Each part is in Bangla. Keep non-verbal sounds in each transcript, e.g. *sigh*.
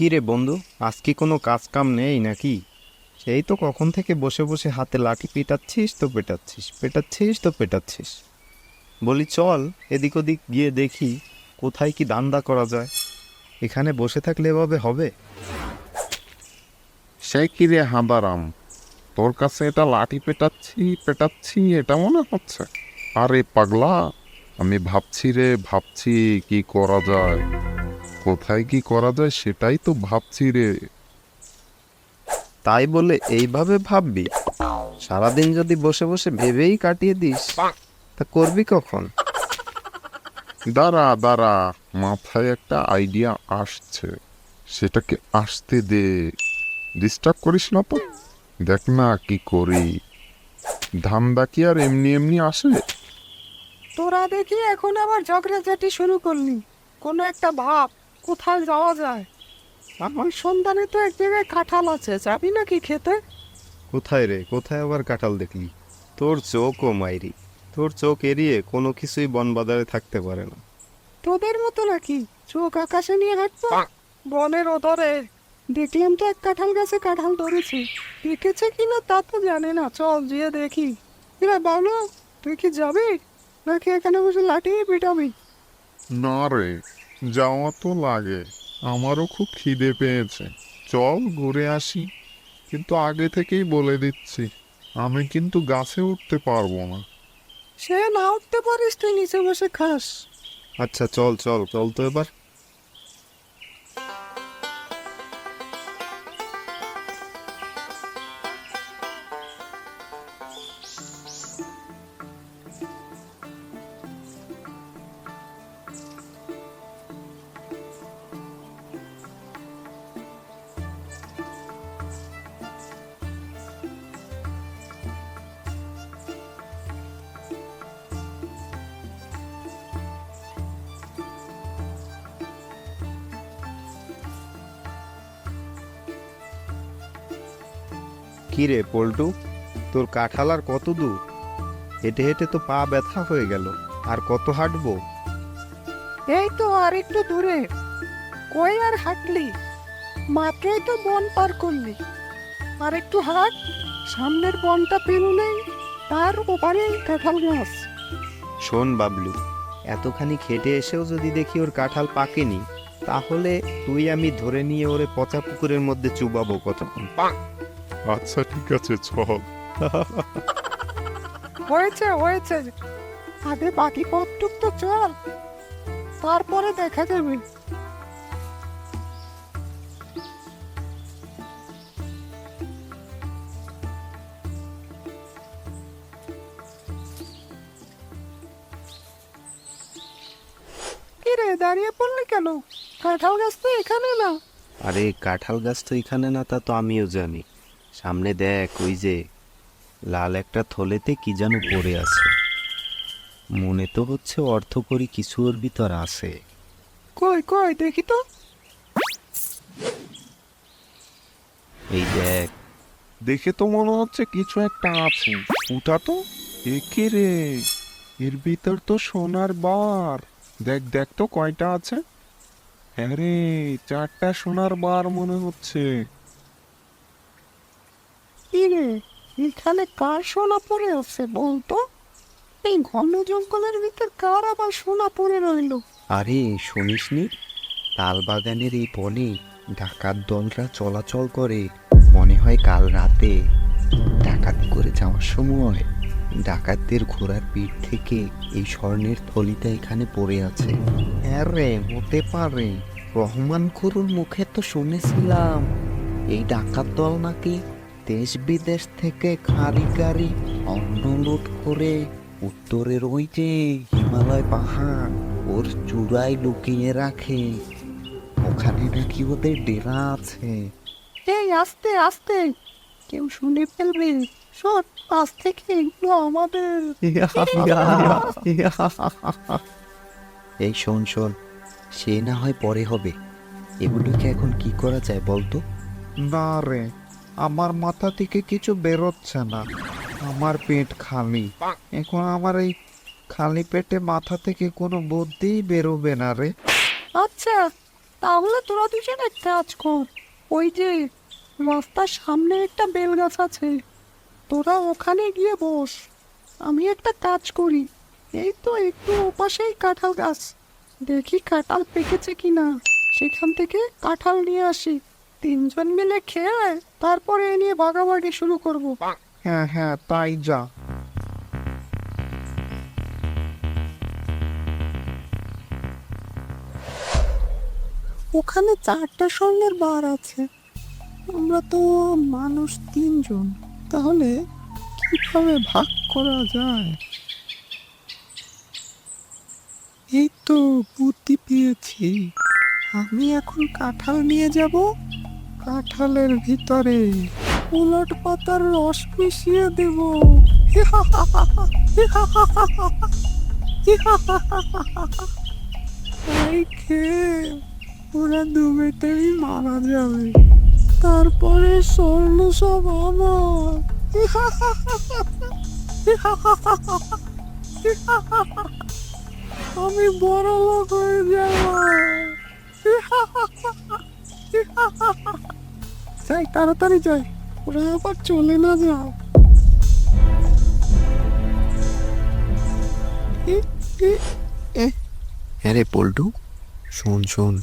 কি রে বন্ধু? আজ কি কোনো কাজ কাম নেই নাকি? সেই তো কখন থেকে বসে বসে হাতে লাঠি পেটাচ্ছিস তো পেটাচ্ছিস পেটাচ্ছিস তো পেটাচ্ছিস। বলি, চল এদিক ওদিক গিয়ে দেখি কোথায় কি দান্দা করা যায়। এখানে বসে থাকলে এভাবে হবে? সে কি রে হাঁদারাম তোর কাছে এটা লাঠি পেটাচ্ছি পেটাচ্ছি, এটা মনে হচ্ছে। আরে পাগলা, আমি ভাবছি রে, ভাবছি কি করা যায়। কোথায় কি করা যায় সেটাই তো ভাবছি রে। তাই বলে এইভাবে ভাববি? সারাদিন যদি বসে বসে ভেবেই কাটিয়ে দিস তা করবি কখন? দাঁড়া দাঁড়া মাথায় একটা আইডিয়া আসছে। সেটাকে আসতে দে। ডিস্টার্ব করিস না তো। দেখ না কি করি। ধান্দা কি আর এমনি এমনি আসে? তোরা দেখি এখন আবার ঝগড়াঝাটি শুরু করলি। কোনো একটা ভাব। কোথায় যাওয়া যায়? আমার সন্ধানে তো এক জায়গায় কাঁঠাল আছে যাবি নাকি খেতে? কোথায় রে? কোথায় আবার কাঁঠাল দেখলি? তোর চোখ ও মাইরি। তোর চোখ এড়িয়ে কোনো কিছুই বনবাজারে থাকতে পারে না। তোদের মতো নাকি? চোখ আকাশে নিয়ে হাঁটবো? বনের ওদরে। দেখলাম তো এক কাঁঠাল গাছে কাঁঠাল ধরেছে। দেখেছে কিনা তা তো জানে না। চল গিয়ে দেখি। এরা বলো তুই কি যাবি? নাকি এখানে বসে লাঠি পিটাবি? না রে। যাওয়া তো লাগে। আমারও খুব খিদে পেয়েছে। চল ঘুরে আসি। কিন্তু আগে থেকেই বলে দিচ্ছি আমি কিন্তু গাছে উঠতে পারব না। সে না উঠতে পারিস তুই নিচে বসে খাস। আচ্ছা চল চল চল তো এবার। কি রে পল্টু? তোর কাঁঠাল আর কত দূর? হেঁটে হেঁটে তো পা ব্যথা হয়ে গেল। আর কত হাঁটবো? এই তো আর একটু দূরে। কই আর হাঁটলি? মাত্রই তো বন পার করলি। আর একটু হাঁট সামনের বনটা পেরুলেই তার ওপারে কাঁঠাল গাছ। শোন বাবলু এতখানি খেটে এসেও যদি দেখি ওর কাঁঠাল পাকেনি তাহলে তুই আমি ধরে নিয়ে ওরে পচা পুকুরের মধ্যে চুবাবো কতক্ষণ। আচ্ছা ঠিক আছে চল। হয়েছে হয়েছে। আগে বাকি পথটুক তো চল। তারপরে দেখা যাবে। কি রে দাঁড়িয়ে পড়লি কেন? কাঁঠাল গাছ তো এখানে না। আরে কাঁঠাল গাছ তো এখানে না তা তো আমিও জানি। সামনে দেখ ওই যে লাল একটা থলেতে কি যেন পড়ে আছে। মনে তো হচ্ছে অর্থকরী কিছু ওর ভিতর আছে। কই কই দেখি তো। এই দেখ। দেখে তো মনে হচ্ছে কিছু একটা আছে। ওটা তো একে রে। এর ভিতর তো সোনার বার। দেখ দেখ তো কয়টা আছে। হ্যাঁ রে চারটা সোনার বার মনে হচ্ছে। কি রে? এখানে কার সোনা পড়ে আছে বলতো? এই ঘন জঙ্গলের ভিতর কার আবার সোনা পড়ে রইল? আরে, শুনিসনি? তাল বাগানের এই বনে ডাকাত দলরা চলাচল করে, মনে হয় কাল রাতে ডাকাতি করে যাওয়ার সময় ডাকাতদের ঘোড়ার পিঠ থেকে এই স্বর্ণের থলিটা এখানে পড়ে আছে। হ্যাঁ রে, হতে পারে। রহমান খুরুর মুখে তো শুনেছিলাম, এই ডাকাত দল নাকি দেশ বিদেশ থেকে খারি গাড়ি অন্ন লুট করে উত্তরের ওই যে হিমালয় পাহাড় ওর চূড়ায় লুকিয়ে রাখে। ওখানে নাকি ওদের ডেরা আছে। এই আস্তে আস্তে কেউ শুনে ফেলবে। শোন আজ থেকে এগুলো আমাদের। এই শোন শোন সে না হয় পরে হবে। এগুলোকে এখন কি করা যায় বলতো? না রে আমার মাথা থেকে কিছু বেরোচ্ছে না। আমার পেট খালি। এখন আমার এই খালি পেটে মাথা থেকে কোনো বুদ্ধিই বেরোবে না রে। আচ্ছা তাহলে তোরা দুজন এক কাজ কর। ওই যে রাস্তার সামনে একটা বেল গাছ আছে। তোরা ওখানে গিয়ে বস। আমি একটা কাজ করি। এই তো একটু ওপাশেই কাঁঠাল গাছ। দেখি কাঁঠাল পেকেছে কিনা। সেখান থেকে কাঁঠাল নিয়ে আসি। তিনজন মিলে খেয়ে তারপরে এ নিয়ে ভাগাভাগি শুরু করব। হ্যাঁ হ্যাঁ তাই যা। ওখানে চারটা স্বর্ণের বার আছে। আমরা তো মানুষ তিনজন। তাহলে কীভাবে ভাগ করা যায়? এই তো বুদ্ধি পেয়েছি। আমি এখন কাঁঠাল নিয়ে যাব। কাঁঠালের ভিতরে উলট পাতার রস মিশিয়ে দেব। এই খেয়ে ওরা দুবেতেই মারা যাবে। তারপরে স্বর্ণ সব আমার। আমি বড় লোক হয়ে যাব। যাই তাড়াতাড়ি যাই। ওরা আবার চলে না যাও। হ্যাঁ রে পল্টু শোন শোন।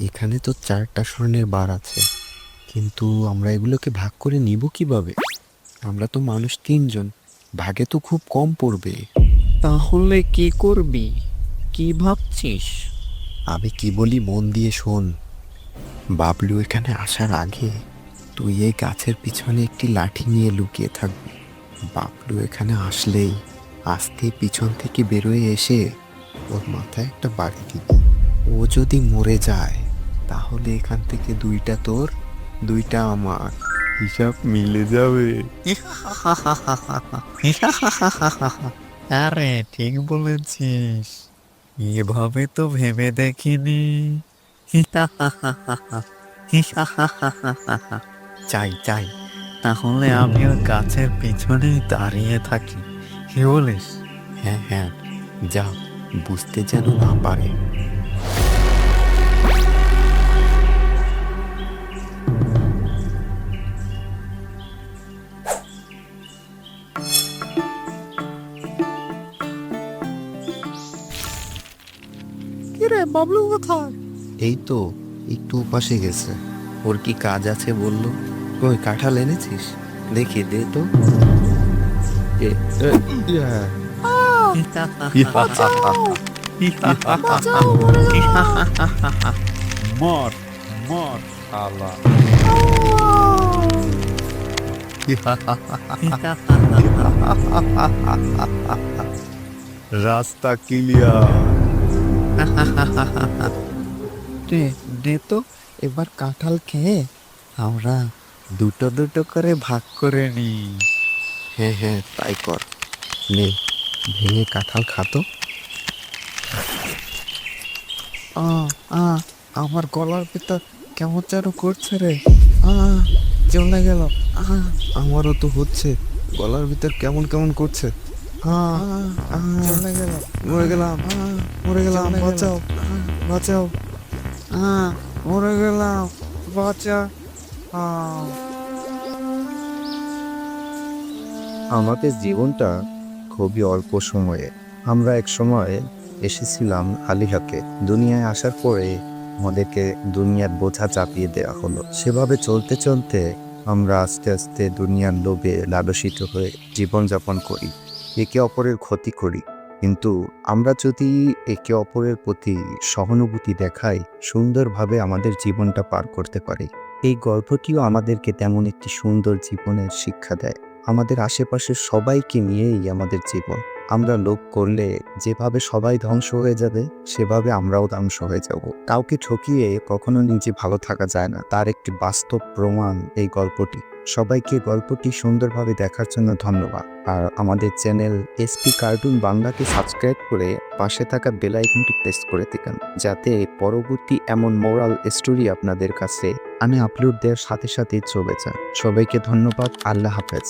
এখানে তো চারটা স্বর্ণের বার আছে। কিন্তু আমরা এগুলোকে ভাগ করে নিব কীভাবে? আমরা তো মানুষ তিনজন। ভাগে তো খুব কম পড়বে। তাহলে কি করবি? কি ভাবছিস? আমি কি বলি মন দিয়ে শোন। বাবলু এখানে আসার আগে তুই এই গাছের পিছনে একটি লাঠি নিয়ে লুকিয়ে থাকবি। বাবলু এখানে আসলেই আস্তে পিছন থেকে বেরোয় এসে ওর মাথায় একটা বাড়ি দিবি। ও যদি মরে যায় তাহলে এখান থেকে দুইটা তোর দুইটা আমার। হিসাব মিলে যাবে। আরে ঠিক বলেছিস। এভাবে তো ভেবে দেখিনি। *laughs* চাই চাই। তাহলে আমি ওই গাছের পিছনে দাঁড়িয়ে থাকি। কি বলিস? হ্যাঁ হ্যাঁ। যা বুঝতে যেন না পারে। বাবলু কোথায়? এই তো একটু উপাসে গেছে। ওর কি কাজ আছে বলল? কই কাঁঠাল এনেছিস? দেখি দে তো। মরে। *laughs* মর *laughs* রাস্তা ক্লিয়ার *laughs* দে দে তো। এবার কাঁঠাল খেয়ে আমরা দুটো দুটো করে ভাগ করে নি হ্যাঁ হ্যাঁ তাই কর। নে, ভেঙে কাঁঠাল খাতো আ আ, আমার গলার ভিতর কেমন যেন করছে রে। আ চলে গেল। আমারও তো হচ্ছে। গলার ভিতর কেমন কেমন করছে। মরে গেলাম। মরে গেলাম। বাঁচাও। বাঁচাও। আ মরে গেলাম, বাঁচা। আমাদের জীবনটা খুবই অল্প সময়ে। আমরা এক সময় এসেছিলাম আলিহাকে। দুনিয়ায় আসার পরে আমাদেরকে দুনিয়ার বোঝা চাপিয়ে দেওয়া হলো। সেভাবে চলতে চলতে আমরা আস্তে আস্তে দুনিয়ার লোভে লালসিত হয়ে জীবনযাপন করি। একে অপরের ক্ষতি করি। কিন্তু আমরা যদি একে অপরের প্রতি সহানুভূতি দেখাই, সুন্দরভাবে আমাদের জীবনটা পার করতে পারি। এই গল্পটিও আমাদেরকে তেমন একটি সুন্দর জীবনের শিক্ষা দেয়। আমাদের আশেপাশের সবাইকে নিয়েই আমাদের জীবন। আমরা লোভ করলে যেভাবে সবাই ধ্বংস হয়ে যাবে, সেভাবে আমরাও ধ্বংস হয়ে যাব। কাউকে ঠকিয়ে কখনো নিজে ভালো থাকা যায় না। তার একটি বাস্তব প্রমাণ এই গল্পটি। সবাইকে গল্পটি সুন্দরভাবে দেখার জন্য ধন্যবাদ। আর আমাদের চ্যানেল এসপি কার্টুন বাংলাকে সাবস্ক্রাইব করে পাশে থাকা বেল আইকনটি প্রেস করে দেবেন, যাতে পরবর্তী এমন মোরাল স্টোরি আপনাদের কাছে আমি আপলোড দেওয়ার সাথে সাথে চলে যায়। সবাইকে ধন্যবাদ, আল্লাহ হাফেজ।